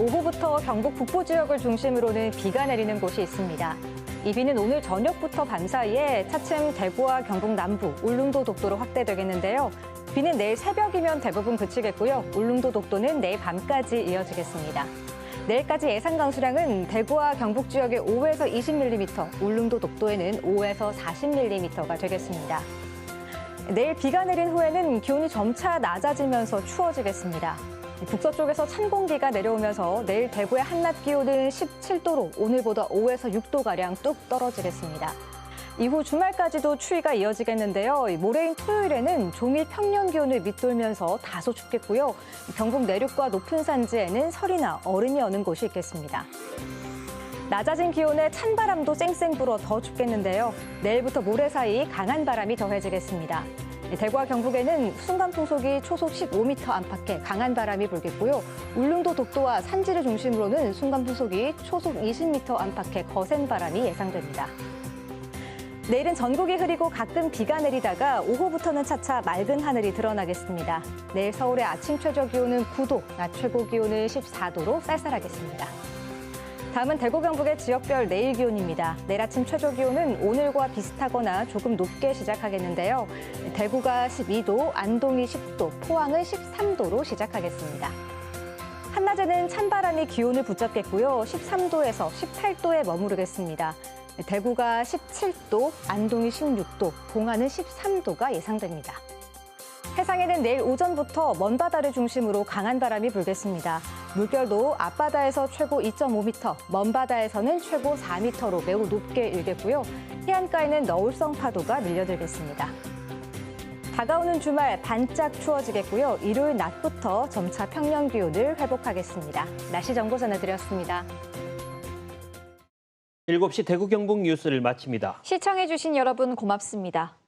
오후부터 경북 북부 지역을 중심으로는 비가 내리는 곳이 있습니다. 이 비는 오늘 저녁부터 밤 사이에 차츰 대구와 경북 남부, 울릉도 독도로 확대되겠는데요. 비는 내일 새벽이면 대부분 그치겠고요. 울릉도 독도는 내일 밤까지 이어지겠습니다. 내일까지 예상 강수량은 대구와 경북 지역에 5에서 20mm, 울릉도 독도에는 5에서 40mm가 되겠습니다. 내일 비가 내린 후에는 기온이 점차 낮아지면서 추워지겠습니다. 북서 쪽에서 찬 공기가 내려오면서 내일 대구의 한낮 기온은 17도로 오늘보다 5에서 6도가량 뚝 떨어지겠습니다. 이후 주말까지도 추위가 이어지겠는데요. 모레인 토요일에는 종일 평년 기온을 밑돌면서 다소 춥겠고요. 경북 내륙과 높은 산지에는 설이나 얼음이 어는 곳이 있겠습니다. 낮아진 기온에 찬바람도 쌩쌩 불어 더 춥겠는데요. 내일부터 모레 사이 강한 바람이 더해지겠습니다. 대구와 경북에는 순간 풍속이 초속 15m 안팎의 강한 바람이 불겠고요. 울릉도 독도와 산지를 중심으로는 순간 풍속이 초속 20m 안팎의 거센 바람이 예상됩니다. 내일은 전국이 흐리고 가끔 비가 내리다가 오후부터는 차차 맑은 하늘이 드러나겠습니다. 내일 서울의 아침 최저 기온은 9도, 낮 최고 기온은 14도로 쌀쌀하겠습니다. 다음은 대구 경북의 지역별 내일 기온입니다. 내일 아침 최저 기온은 오늘과 비슷하거나 조금 높게 시작하겠는데요. 대구가 12도, 안동이 10도, 포항은 13도로 시작하겠습니다. 한낮에는 찬바람이 기온을 붙잡겠고요. 13도에서 18도에 머무르겠습니다. 대구가 17도, 안동이 16도, 봉화는 13도가 예상됩니다. 해상에는 내일 오전부터 먼 바다를 중심으로 강한 바람이 불겠습니다. 물결도 앞바다에서 최고 2.5m, 먼바다에서는 최고 4m로 매우 높게 일겠고요. 해안가에는 너울성 파도가 밀려들겠습니다. 다가오는 주말 반짝 추워지겠고요. 일요일 낮부터 점차 평년 기온을 회복하겠습니다. 날씨 정보 전해드렸습니다. 7시 대구 경북 뉴스를 마칩니다. 시청해주신 여러분 고맙습니다.